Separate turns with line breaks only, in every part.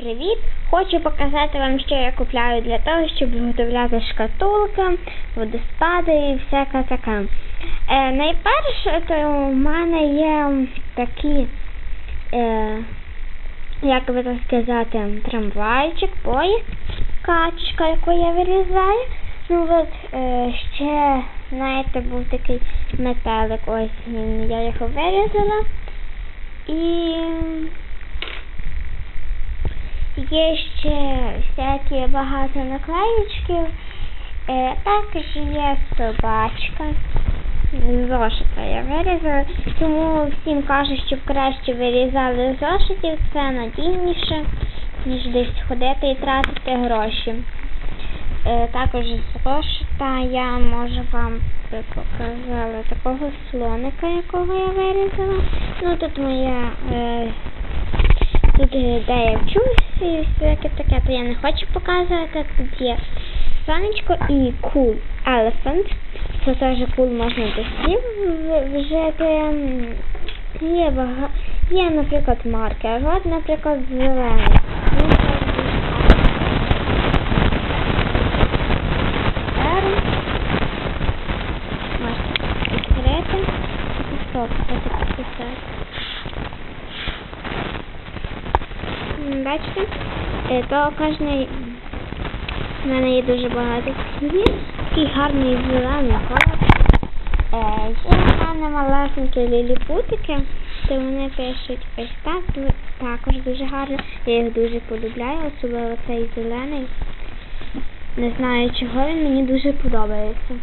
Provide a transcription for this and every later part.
Привіт! Хочу показати вам, що я купляю для того, щоб виготовляти шкатулки, водоспади і всяке таке. Е, найперше, то у мене є такі, е, як би так сказати, трамвайчик, поїзд, качка, яку я вирізаю. Ну от е, ще, знаєте, був такий метелик, ось я його вирізала. І Є ще всякі багато наклеїчків. Е, також є собачка. Зошита я вирізала. Тому всім кажуть, щоб краще вирізали зошитів, це надійніше, ніж десь ходити і тратити гроші. Е, також зошита я можу вам показала такого слоника, якого я вирізала. Ну тут моя. Тут де я вчусь і всяке таке, то я не хочу показувати. Тут є сонечко і cool elephant. Це теж cool можна до слів вжити. Є бага... Є, наприклад, маркер. От, наприклад, зелений. Він теж дуже гарний. Можете відкрити. Стоп, це підписати. М, Бачите? Е, То кожний в мене є дуже багато книг. Такий гарний зелений колор. Е, Є в мене малесенькі ліліпутики, то вони пишуть ось так, також дуже гарно. Я їх дуже полюбляю, особливо цей зелений. Не знаю чого він мені дуже подобається.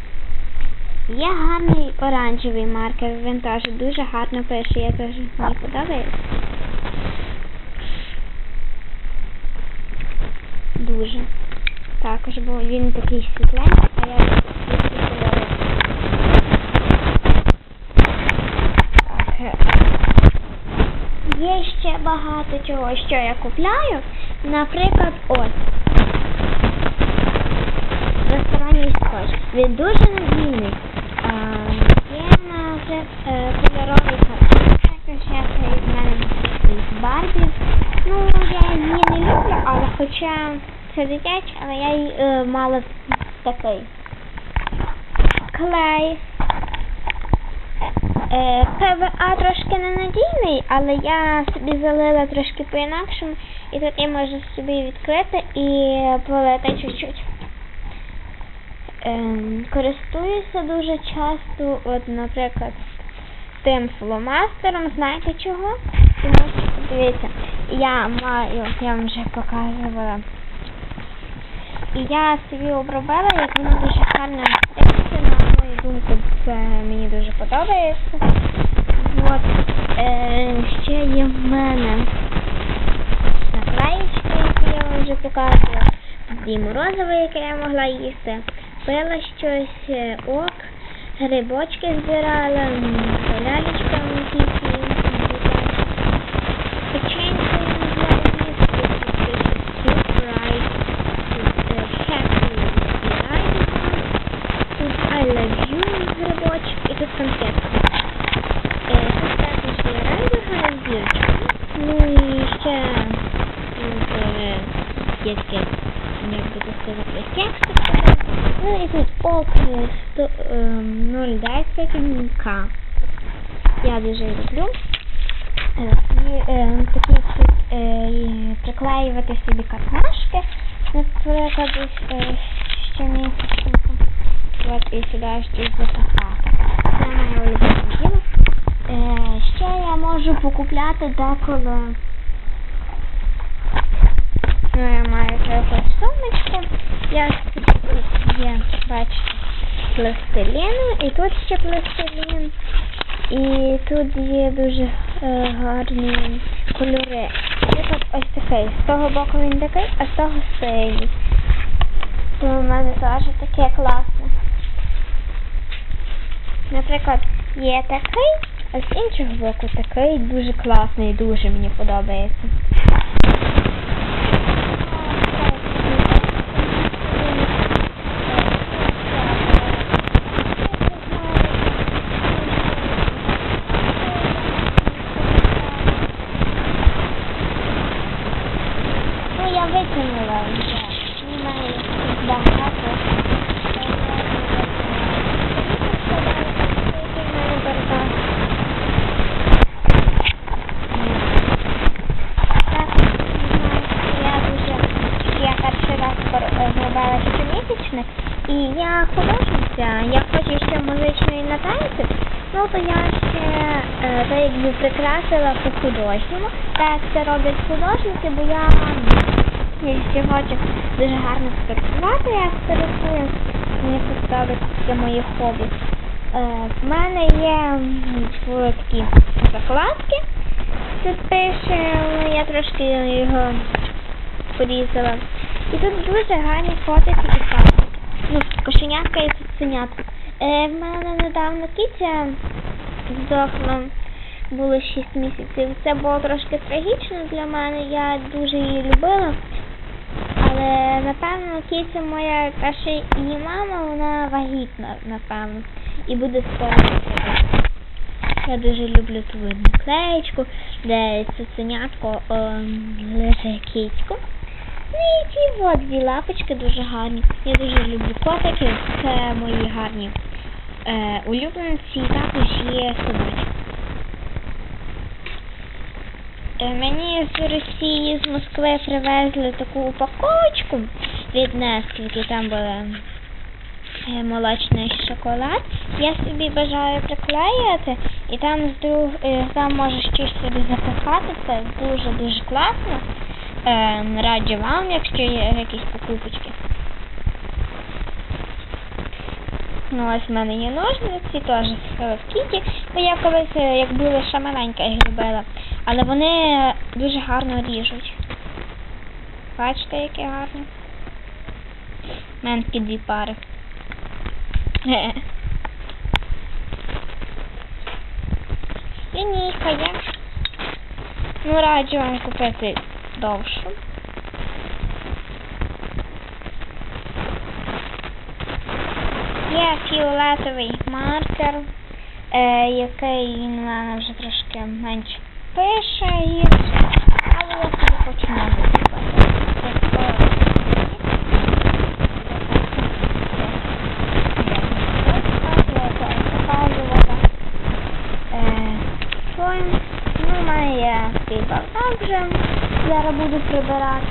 Є гарний оранжевий маркер, він теж дуже гарно пише, я теж мені подобається. Дуже. Також, бо він такий світленький, а я кольори. Є ще багато чого, що я купляю. Наприклад, ось. Ресторанний скотч. Він дуже надійний. Є, наприклад, е, кольоровий картон. Також я в мене з Барбі. Ну, я її не люблю, але хоча це дитяче, але я її е, мала такий клей. Е, ПВА трошки ненадійний, але я собі залила трошки по-інакшому і тут я можу собі відкрити і полити чуть-чуть. Ем, користуюся дуже часто, от, наприклад, тим фломастером, знаєте чого? Тому що, дивіться, я маю, я вам вже показувала. І я собі обробила, як воно дуже гарно стриться, на мою думку, це мені дуже подобається. От, е, ще є в мене наклеїчка, яку я вам вже показувала. Дві морозиво, яке я могла їсти. Пила щось, е, ок, грибочки збирала, м, лялечка якісь. Печеньку я могла їсти, тут Sprite, тут е, Happy збираю. Тут I love you грибочок і тут конфетка. Е, Тут також є райдуга зірочка. Ну і ще тут е, є таке, як би це сказати, кексик. Ну і тут ок е, ем, 0,10 К. Я дуже люблю. І, такі приклеювати собі кармашки. Наприклад, ще місяця. От і сюди щось запихати. Це моє улюблене діло. Ще я можу покупляти деколи. Ну, я маю таку сумочку. Я є, бачите, пластилін. І тут ще пластилін. І тут є дуже е, гарні кольори. Наприклад, ось такий. З того боку він такий, а з того синій. То в мене теж таке класне. Наприклад, є такий, а з іншого боку такий дуже класний, дуже мені подобається. витягнула вже. Немає їх багато. Я дуже я перший раз пор- зробила щомісячне, і я художниця, я хочу ще музичної натанці, ну то я ще е, то якби прикрасила по художньому. Так це роблять художники, бо я, ще хочу дуже гарно фотографувати, я фотографую. Мені це моє хобі. Е, в мене є такі закладки. Тут пише, ну, я трошки його порізала. І тут дуже гарні фотики і фактики. Ну, кошенятка і цуценятка. Е, в мене недавно киця здохла, було 6 місяців. Це було трошки трагічно для мене, я дуже її любила. Але напевно киця моя, та ще її мама, вона вагітна, напевно. І буде скоро. Я дуже люблю ту наклеєчку, де цуценятко лише кицьку. Ну і ці от дві лапочки дуже гарні. Я дуже люблю котики, це мої гарні е, улюбленці, також є собачки. Е, Мені з Росії, з Москви привезли таку упаковочку від Несквіки, там були е, молочний шоколад. Я собі бажаю приклеювати, і там з друг, там можеш щось собі запихати. Це дуже-дуже класно. Е, раджу вам, якщо є якісь покупочки. Ну, ось в мене є ножниці, теж в кіті. Бо я колись, е, як була ще маленька, їх робила. Але вони дуже гарно ріжуть. Бачите, які гарні? У мене такі дві пари. Лінійка є. Ну, раджу вам купити довшу. Фіолетовий маркер, е, який у мене вже трошки менше пише гірше, але я собі хочу новий Ну, у мене є такий бардак. Зараз буду прибирати.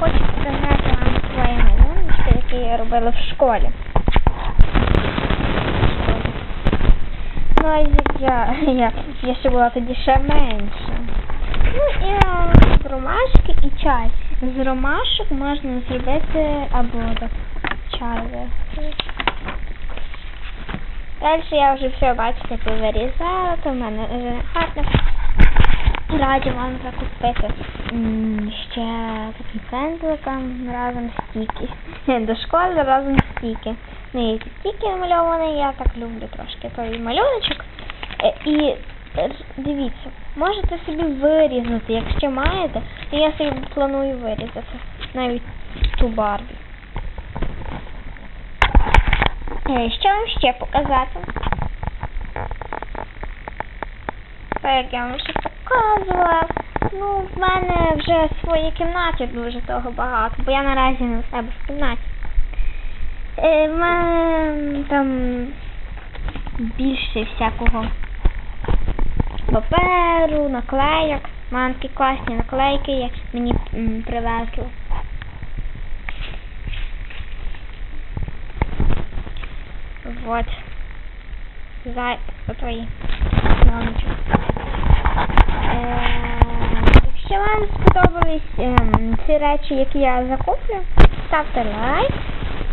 Хочу показати вам свої які робила в школі. Ну, а я, я, я ще була тоді ще менша. Ну і ромашки і чай. З ромашок можна зробити або так чай. Далі я вже все, бачите, повирізала, то в мене вже гарно. Раді вам закупити ще такий пензликом разом стіки. До школи разом стіки. Ну і стіки намальовані, я так люблю трошки той малюночок. Е, І дивіться, можете собі вирізати, якщо маєте, і я собі планую вирізати навіть ту барбі. Е, Що вам ще показати? Так, я вам вже показувала. Ну, в мене вже в своїй кімнаті дуже того багато, бо я наразі не у себе в кімнаті. Е, в мене там більше всякого паперу, наклейок. У мене такі класні наклейки є, мені м, привезли. Вот. За твої мамочку. Сподобались ем, ці речі, які я закуплю, ставте лайк.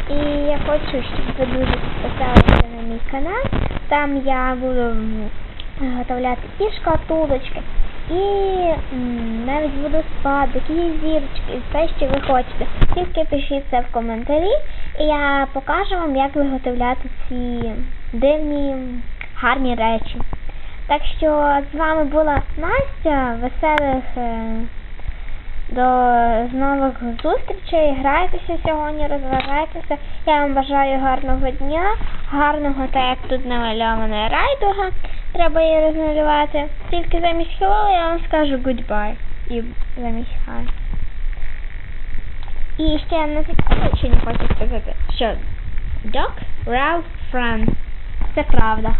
І я хочу, щоб ви дуже підписалися на мій канал. Там я буду виготовляти і шкатулочки, і навіть буду спадок, і зірочки, і все, що ви хочете. Тільки пишіть це в коментарі, і я покажу вам, як виготовляти ці дивні, гарні речі. Так що з вами була Настя, веселих е, до нових зустрічей. Грайтеся сьогодні, розважайтеся. Я вам бажаю гарного дня, гарного, так як тут намальована райдуга. Треба її розмалювати. Тільки замість hello я вам скажу goodbye. і заміщаю. І ще я на закінчення хочу сказати, що Dog Ralph Friend. Це правда.